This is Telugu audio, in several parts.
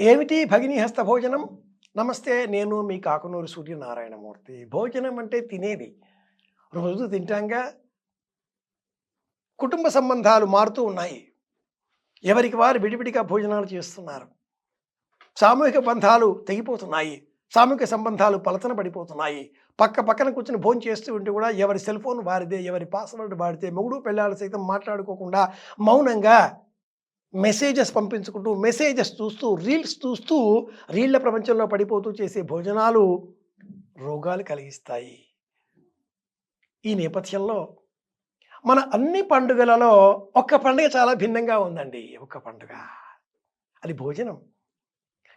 ఏమిటి భగిని హస్త భోజనం? నమస్తే నేను మీ కాకునూరు సూర్యనారాయణమూర్తి. భోజనం అంటే తినేది. రోజు తింటాంగా కుటుంబ సంబంధాలు మారుతూ ఉన్నాయి. ఎవరికి వారు విడివిడిగా భోజనాలు చేస్తున్నారు. సామూహిక బంధాలు తెగిపోతున్నాయి. సామూహిక సంబంధాలు పలతన పడిపోతున్నాయి. పక్క పక్కన కూర్చుని భోజనం చేస్తూ ఉంటే కూడా ఎవరి సెల్ ఫోన్ వారిదే ఎవరి పాస్వర్డ్ వాడితే మొగుడు పెళ్ళాలు సైతం మాట్లాడుకోకుండా మౌనంగా మెసేజెస్ పంపించుకుంటూ మెసేజెస్ చూస్తూ రీల్స్ చూస్తూ రీళ్ళ ప్రపంచంలో పడిపోతూ చేసే భోజనాలు రోగాలు కలిగిస్తాయి. ఈ నేపథ్యంలో మన అన్ని పండుగలలో ఒక్క పండుగ చాలా భిన్నంగా ఉందండి. ఒక్క పండుగ. అది భోజనం.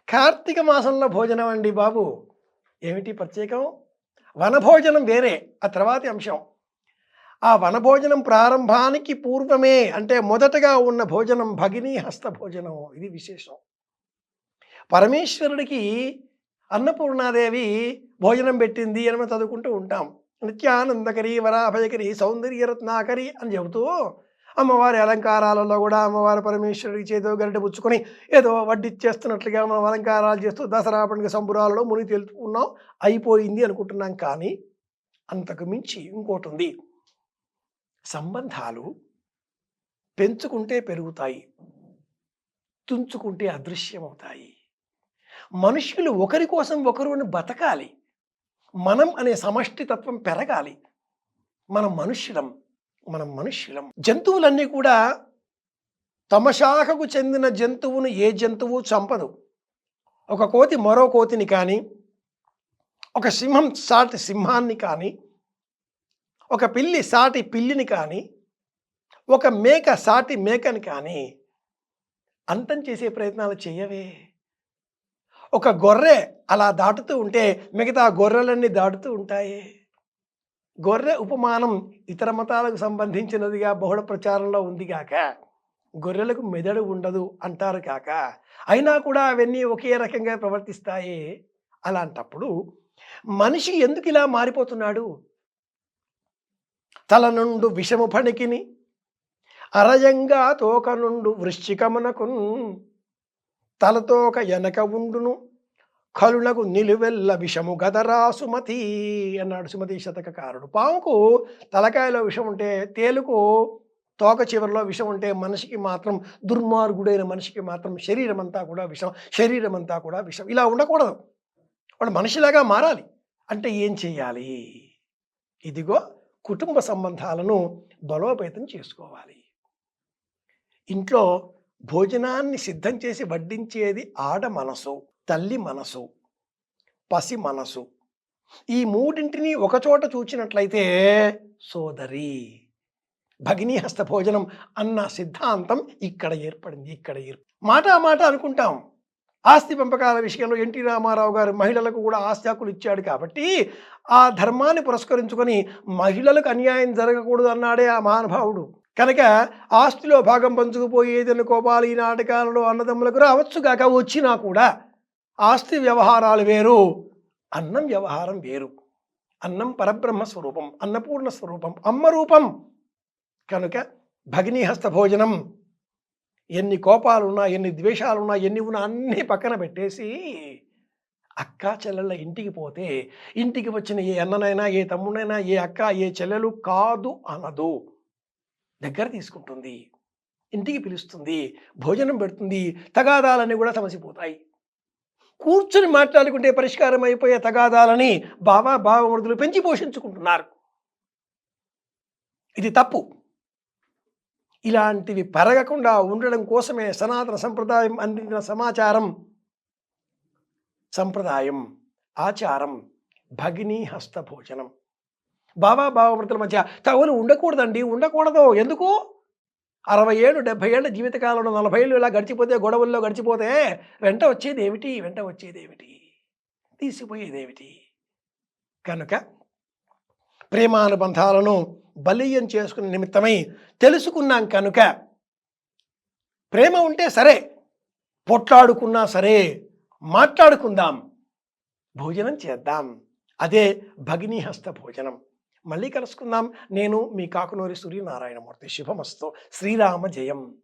కార్తీక మాసంలో భోజనం అండి బాబు. ఏమిటి ప్రత్యేకం? వనభోజనం వేరే. ఆ తర్వాతి అంశం. ఆ వనభోజనం ప్రారంభానికి పూర్వమే అంటే మొదటగా ఉన్న భోజనం భగిని హస్త భోజనం ఇది విశేషం. పరమేశ్వరుడికి అన్నపూర్ణాదేవి భోజనం పెట్టింది అని మనం చదువుకుంటూ ఉంటాం. నిత్యానందకరి వరాభయకరి సౌందర్య రత్నాకరి అని చెబుతూ అమ్మవారి అలంకారాలలో కూడా అమ్మవారి పరమేశ్వరుడికి చేదో గరిట పుచ్చుకొని ఏదో వడ్డిచ్చేస్తున్నట్లుగా మనం అలంకారాలు చేస్తూ దసరా పండుగ సంబురాలలో ముని తెలుపుకున్నాం అయిపోయింది అనుకుంటున్నాం కానీ అంతకు మించి ఇంకోటి ఉంది. సంబంధాలు పెంచుకుంటే పెరుగుతాయి తుంచుకుంటే అదృశ్యమవుతాయి. మనుష్యులు ఒకరి కోసం ఒకరుని బతకాలి. మనం అనే సమష్టి తత్వం పెరగాలి. మనం మనుష్యులం మనం మనుష్యులం. జంతువులన్నీ కూడా తమ శాఖకు చెందిన జంతువును ఏ జంతువు చంపదు. ఒక కోతి మరో కోతిని కానీ ఒక సింహం సాటి సింహాన్ని కానీ ఒక పిల్లి సాటి పిల్లిని కానీ ఒక మేక సాటి మేకని కానీ అంతం చేసే ప్రయత్నాలు చేయవే. ఒక గొర్రె అలా దాటుతూ ఉంటే మిగతా గొర్రెలన్నీ దాటుతూ ఉంటాయి. గొర్రె ఉపమానం ఇతర మతాలకు సంబంధించినదిగా బహుళ ప్రచారంలో ఉంది కాక గొర్రెలకు మెదడు ఉండదు అంటారు కాక అయినా కూడా అవన్నీ ఒకే రకంగా ప్రవర్తిస్తాయి. అలాంటప్పుడు మనిషి ఎందుకు ఇలా మారిపోతున్నాడు? తల నుండు విషము పణికిని అరయంగా తోక నుండు వృశ్చికమునకున్ తలతోక ఎనక ఉండును కలునకు నిలువెల్ల విషము గదరా సుమతి అన్నాడు సుమతి శతకకారుడు. పాముకు తలకాయలో విషం ఉంటే తేలుకు తోక చివరిలో విషం ఉంటే మనిషికి మాత్రం దుర్మార్గుడైన మనిషికి మాత్రం శరీరం అంతా కూడా విషం శరీరం అంతా కూడా విషం. ఇలా ఉండకూడదు. వాడు మనిషిలాగా మారాలి. అంటే ఏం చేయాలి ఇదిగో కుటుంబ సంబంధాలను బలోపేతం చేసుకోవాలి. ఇంట్లో భోజనాన్ని సిద్ధం చేసి వడ్డించేది ఆడ మనసు తల్లి మనసు పసి మనసు. ఈ మూడింటిని ఒకచోట చూచినట్లయితే సోదరి భగినీ హస్త భోజనం అన్న సిద్ధాంతం ఇక్కడ ఏర్పడింది ఇక్కడ ఏర్పడి మాట మాట అనుకుంటాం. ఆస్తి పెంపకాల విషయంలో ఎన్టీ రామారావు గారు మహిళలకు కూడా ఆస్తి హక్కులు ఇచ్చాడు కాబట్టి ఆ ధర్మాన్ని పురస్కరించుకొని మహిళలకు అన్యాయం జరగకూడదు అన్నాడే ఆ మహానుభావుడు. కనుక ఆస్తిలో భాగం పంచుకుపోయేదని కోపాలు ఈ నాటకాలలో అన్నదమ్ములకు రావచ్చు కాక వచ్చినా కూడా ఆస్తి వ్యవహారాలు వేరు అన్నం వ్యవహారం వేరు. అన్నం పరబ్రహ్మ స్వరూపం అన్నపూర్ణ స్వరూపం అమ్మ రూపం. కనుక భగినీహస్త భోజనం ఎన్ని కోపాలున్నా ఎన్ని ద్వేషాలున్నా ఎన్ని ఉన్నా అన్నీ పక్కన పెట్టేసి అక్క చెల్లెళ్ళ ఇంటికి పోతే ఇంటికి వచ్చిన ఏ అన్ననైనా ఏ తమ్ముడైనా ఏ అక్క ఏ చెల్లెలు కాదు అనదు. దగ్గర తీసుకుంటుంది. ఇంటికి పిలుస్తుంది. భోజనం పెడుతుంది. తగాదాలన్నీ కూడా సమసిపోతాయి. కూర్చుని మాట్లాడుకుంటే పరిష్కారం అయిపోయే తగాదాలని బావ బావమృదులు పెంచి పోషించుకుంటున్నారు. ఇది తప్పు. ఇలాంటివి పెరగకుండా ఉండడం కోసమే సనాతన సంప్రదాయం అందించిన సమాచారం. సంప్రదాయం ఆచారం భగినీ హస్త భోజనం. బాబా బావమృతుల మధ్య తగులు ఉండకూడదండి ఉండకూడదు. ఎందుకు? అరవై ఏళ్ళు డెబ్బై ఏళ్ళ జీవితకాలంలో నలభై ఏళ్ళు ఇలా గడిచిపోతే గొడవల్లో గడిచిపోతే వెంట వచ్చేది ఏమిటి వెంట వచ్చేది ఏమిటి తీసిపోయేది ఏమిటి కనుక ప్రేమానుబంధాలను బలీయం చేసుకునే నిమిత్తమై తెలుసుకున్నాం కనుక ప్రేమ ఉంటే సరే పొట్లాడుకున్నా సరే మాట్లాడుకుందాం భోజనం చేద్దాం. అదే భగినీహస్త భోజనం. మళ్ళీ కలుసుకుందాం. నేను మీ కాకునూరి సూర్యనారాయణమూర్తి. శుభమస్తు. శ్రీరామ జయం.